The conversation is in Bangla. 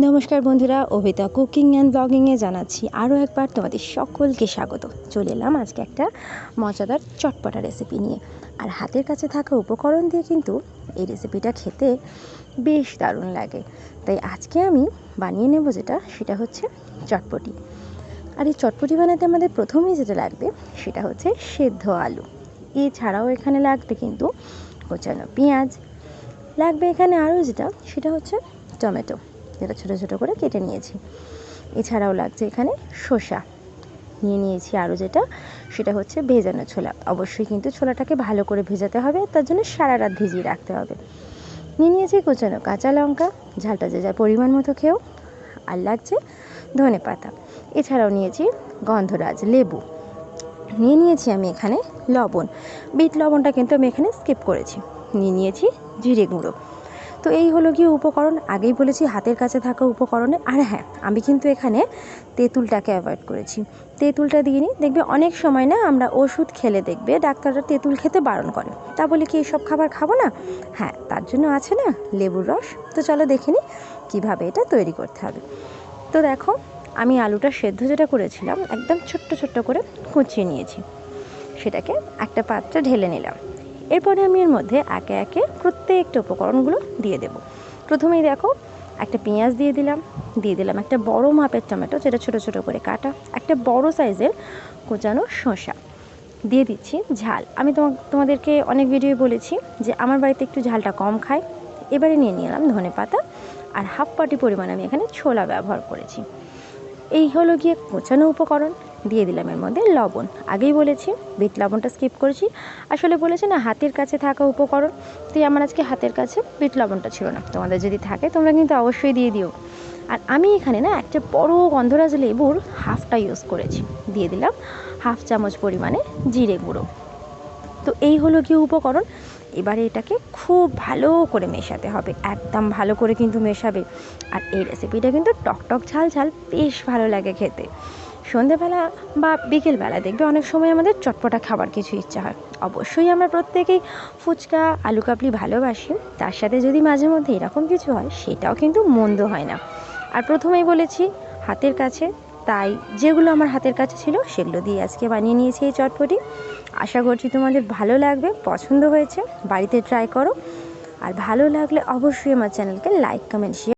নমস্কার বন্ধুরা, অভিতা কুকিং অ্যান্ড ব্লগিংয়ে জানাচ্ছি আরও একবার তোমাদের সকলকে স্বাগত। চলে এলাম আজকে একটা মজাদার চটপটা রেসিপি নিয়ে। আর হাতের কাছে থাকা উপকরণ দিয়ে কিন্তু এই রেসিপিটা খেতে বেশ দারুণ লাগে। তাই আজকে আমি বানিয়ে নেব যেটা, সেটা হচ্ছে চটপটি। আর এই চটপটি বানাতে আমাদের প্রথমেই যেটা লাগবে, সেটা হচ্ছে সেদ্ধ আলু। এছাড়াও এখানে লাগবে কিন্তু কোচানো পেঁয়াজ। লাগবে এখানে আরও যেটা, সেটা হচ্ছে টমেটো। যেটা ছোটো ছোটো করে কেটে নিয়েছি। এছাড়াও লাগছে এখানে শসা। নিয়ে নিয়েছি আরও যেটা, সেটা হচ্ছে ভেজানো ছোলা। অবশ্যই কিন্তু ছোলাটাকে ভালো করে ভেজাতে হবে, তার জন্য সারা রাত ভিজিয়ে রাখতে হবে। নিয়ে নিয়েছি কুচানো কাঁচা লঙ্কা, ঝালটা যে যার পরিমাণ মতো খেয়েও, আর লাগছে ধনে পাতা। এছাড়াও নিয়েছি গন্ধরাজ লেবু। নিয়ে নিয়েছি আমি এখানে লবণ। বিট লবণটা কিন্তু আমি এখানে স্কিপ করেছি। নিয়ে নিয়েছি জিরে গুঁড়ো। তো এই হলো গিয়ে উপকরণ। আগেই বলেছি হাতের কাছে থাকা উপকরণে। আর হ্যাঁ আমি কিন্তু এখানে তেঁতুলটাকে অ্যাভয়েড করেছি। তেঁতুলটা দিয়ে নিই দেখবে অনেক সময় না আমরা ওষুধ খেলে দেখবে ডাক্তাররা তেঁতুল খেতে বারণ করে। তা বলে কি এইসব খাবার খাব না? হ্যাঁ তার জন্য আছে না লেবুর রস। তো চলো দেখে নিই কীভাবে এটা তৈরি করতে হবে। তো দেখো, আমি আলুটা সেদ্ধ যেটা করেছিলাম, একদম ছোট্ট ছোট্ট করে কুচিয়ে নিয়েছি। সেটাকে একটা পাত্রে ঢেলে নিলাম। এরপরে আমি এর মধ্যে একে একে প্রত্যেকটা উপকরণগুলো দিয়ে দেব। প্রথমেই দেখো, একটা পেঁয়াজ দিয়ে দিলাম দিয়ে দিলাম একটা বড় মাপের টমেটো, যেটা ছোট ছোট করে কাটা, একটা বড় সাইজের কোচানো শসা। দিয়ে দিচ্ছি ঝাল। আমি তোমাদেরকে অনেক ভিডিও বলেছি যে আমার বাড়িতে একটু ঝালটা কম খায়। এবারে নিয়ে নিলাম ধনে পাতা আর হাফ পাটি পরিমাণ আমি এখানে ছোলা ব্যবহার করেছি। এই হলো গিয়ে কোচানো উপকরণ। দিয়ে দিলাম এর মধ্যে লবণ। আগেই বলেছি, বিট লবণটা স্কিপ করেছি। আসলে বলেছি না, হাতের কাছে থাকা উপকরণ। তো আমার আজকে হাতের কাছে বিট লবণটা ছিল না। তোমাদের যদি থাকে, তোমরা কিন্তু অবশ্যই দিয়ে দিও। আর আমি এখানে না একটা বড় গন্ধরাজ লেবুর হাফটা ইউজ করেছি। দিয়ে দিলাম হাফ চামচ পরিমাণে জিরে গুঁড়ো। তো এই হলো কি উপকরণ। এবারে এটাকে খুব ভালো করে মেশাতে হবে। একদম ভালো করে কিন্তু মেশাবে। আর এই রেসিপিটা কিন্তু টকটক ঝাল ঝাল, বেশ ভালো লাগে খেতে। সন্ধেবেলা বা বিকেলবেলা দেখবে অনেক সময় আমাদের চটপটা খাবার কিছু ইচ্ছা হয়। অবশ্যই আমরা প্রত্যেকেই ফুচকা, আলু কাবলি ভালোবাসি। তার সাথে যদি মাঝে মধ্যে এরকম কিছু হয়, সেটাও কিন্তু মন্দ হয় না। আর প্রথমেই বলেছি, হাতের কাছে, তাই যেগুলো আমার হাতের কাছে ছিল, সেগুলো দিয়ে আজকে বানিয়ে নিয়েছি এই চটপটি। আশা করছি তোমাদের ভালো লাগবে, পছন্দ হয়েছে, বাড়িতে ট্রাই করো। আর ভালো লাগলে অবশ্যই আমার চ্যানেলকে লাইক কমেন্ট শেয়ার